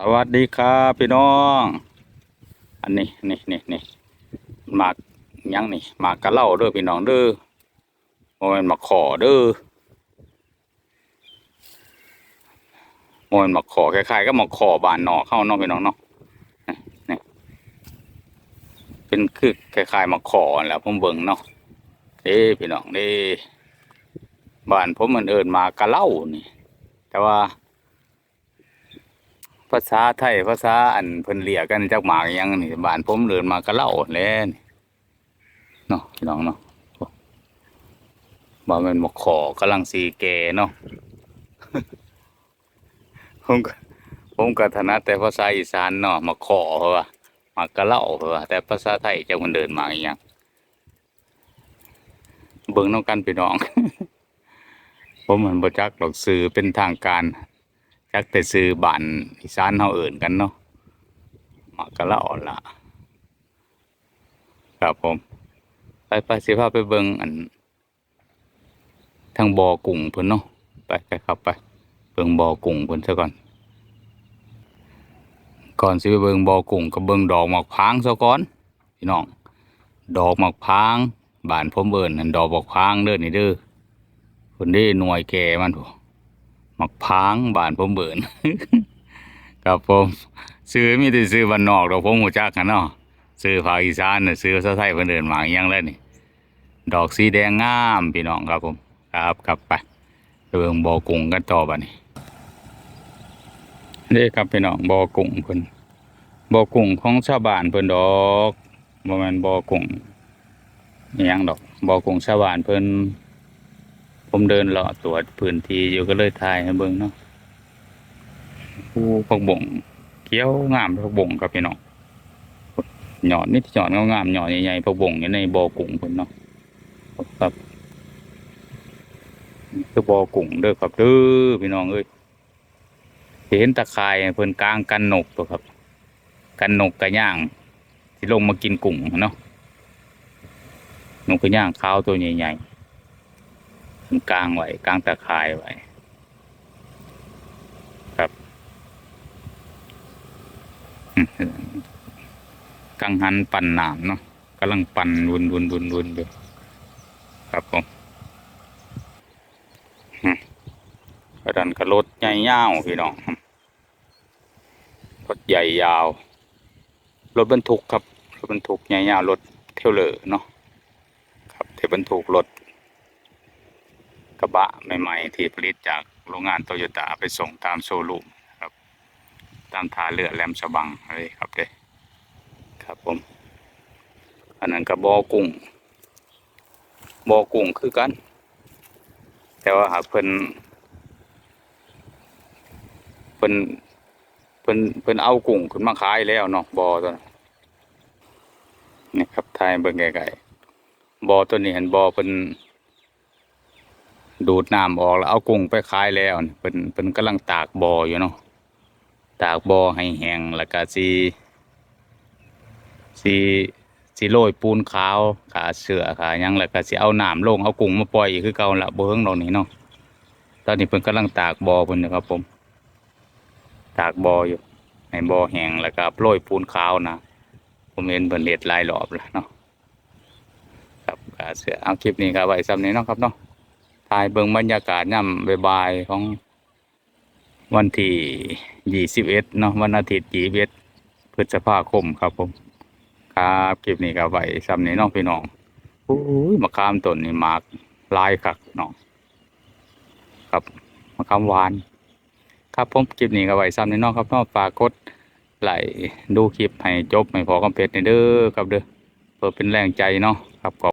สวัสดีครับพี่น้อง อันนี้นี่นี่นี่หมากยังนี่หมากกะเล่าเด้อพี่น้องเด้อโมเมนหมากขอเด้อโมเมนหมากขอคล้ายๆก็หมากขอบานนอเข้านาะพี่น้องเนาะนี่เป็นคือคล้ายๆหมากขอแหล้วผมเบิ่งเนาะเด้พี่น้องเด้บ้านผมมันเอิ้นหมากกะเล่านี่ แต่ว่า ภาษาไทยภาษาอันเพิ่นเรียกกันจักหมากยังนี่บ้านผมเดินมากะเล่าแล้นี่เนาะพี่น้องเนาะบ่แม่นมาขอกำลังสีแก่เนาะผมก็ผมก็ถนัดแต่ภาษาอีสานเนาะมาขอเพราะว่ามากะเล่าเพราะว่าแต่ภาษาไทยจักมันเดินมาอีหยังเบิ่งนํกันพี่น้องผมมันบ่จักดอกสื่อเป็นทางการ จักแต่ซื้อบ้านอีสานเฮาเอิ่นกันเนาะมากะละอ่อนละครับผม ไปไปสิพาไปเบิ่งอัน ทางบ่อกุ้งเพิ่นเนาะไปไปครับไป เบิ่งบ่อกุ้งเพิ่นซะก่อน ก่อนสิไปเบิ่งบ่อกุ้งก็เบิ่งดอกหมากพางซะก่อนพี่น้องดอกหมากพางบ้านผมเอิ้นนั่นดอกหมากพางเด้อนี่เด้อเพิ่นได้หน่วยแก่มันพุ่น หมักพางบ้านผมเบิ่นครับผมซื้อมีแต่ซื้อบ้านนอกดอกผมหูจักกันเนาะซื้อภาคอีสานน่ะซื้อภาษาไทยเพิ่นเดินหมากอิหยังแล้วนี่ดอกสีแดงงามพี่น้องครับผมครับกลับไปเบิ่งบ่อกุ้งกันต่อบัดนี้นี่ครับพี่น้องบ่อกุ้งเพิ่นบ่อกุ้งของชาวบ้านเพิ่นดอกบ่แม่นบ่อกุ้งอิหยังดอกบ่อกุ้งชาวบ้านเพิ่น ผมเดินเลาะตรวจพื้นที่อยู่ก็เลยถ่ายให้เบิ่งเนาะผู้ผักบ่งเกี้ยวงามผักบ่งครับพี่น้องหยอดนิดหยอดงามหยอดใหญ่ๆผักบ่งอยู่ในบ่อกุ้งเพิ่นเนาะครับคือบ่อกุ้งเด้อครับเด้อพี่น้องเอ้ยเห็นตะข่ายเพิ่นกลางกันนกตัวครับ กันนกกระย่างที่ลงมากินกุ้งเนาะนกกระย่างขาวตัวใหญ่ๆ กลางไว้กลางตะข่ายไว้ครับกังหันปั่นหนามเนาะกำลังปั่นวนวนวนวนอยู่ครับผมกระดันกระรถใหญ่ยาวพี่น้องรถใหญ่ยาว รถบรรทุกครับ รถบรรทุกใหญ่ยาวรถเทเลอร์เนาะครับที่บรรทุกรถ ระบะใหม่ๆ ที่ผลิตจากโรงงานโตโยต้าไปส่งตามโชว์รูมครับ ตามท่าเรือแหลมฉบังเลยครับเด้ครับผม อันนั้นก็บอกุ้งบอกุ่งคือกัน แต่ว่าหากเพิ่นเพิ่นเพิ่นเพิ่นเอากุ้งขึ้นมาขายแล้วเนาะบอตัวนั้นนี่ครับทายเบิ่งไกลๆบอตัวนี้เห็นบอเพิ่น ดูดน้ำออกแล้วเอากุ้งไปขายแล้วนี่เพิ่นเพิ่นกำลังตากบ่ออยู่เนาะตากบ่อให้แห้งแล้วก็สิสิสิโรยปูนขาวขาเสือขายังแล้วก็สิเอาน้ำลงเอากุ้งมาปล่อยอีกคือเก่าละเบ่เฮิงดอกนี้เนาะตอนนี้เพิ่นกำลังตากบ่อเพิ่นนะครับผม ตากบ่ออยู่ให้บ่อแห้งแล้วก็โรยปูนขาวนะผมเห็นเพิ่นเฮ็ดลายรอบแล้วเนาะครับขาเสือเอาคลิปนี้ก็ไว้ซ้ำนี้เนาะครับเนาะ ถ่ายเบิ่งบรรยากาศย่ำบ่ายๆของวันที่ยี่สิบเอ็ดเนาะวันอาทิตย์ยี่สิบเอ็ดพฤษภาคมครับผม ครับคลิปนี้ก็ไว้ซ้ำนี้น้องพี่น้องโอ้ยมะขามต้นนี่มากลายคักเนาะครับมะขามหวาน ครับผมคลิปนี้ก็ไว้ซ้ำนี้น้องครับน้องฝากกดไลค์ดูคลิปให้จบให้พอกำเพชรในเด้อครับเด้อเพื่อเป็นแรงใจเนาะครับขอบ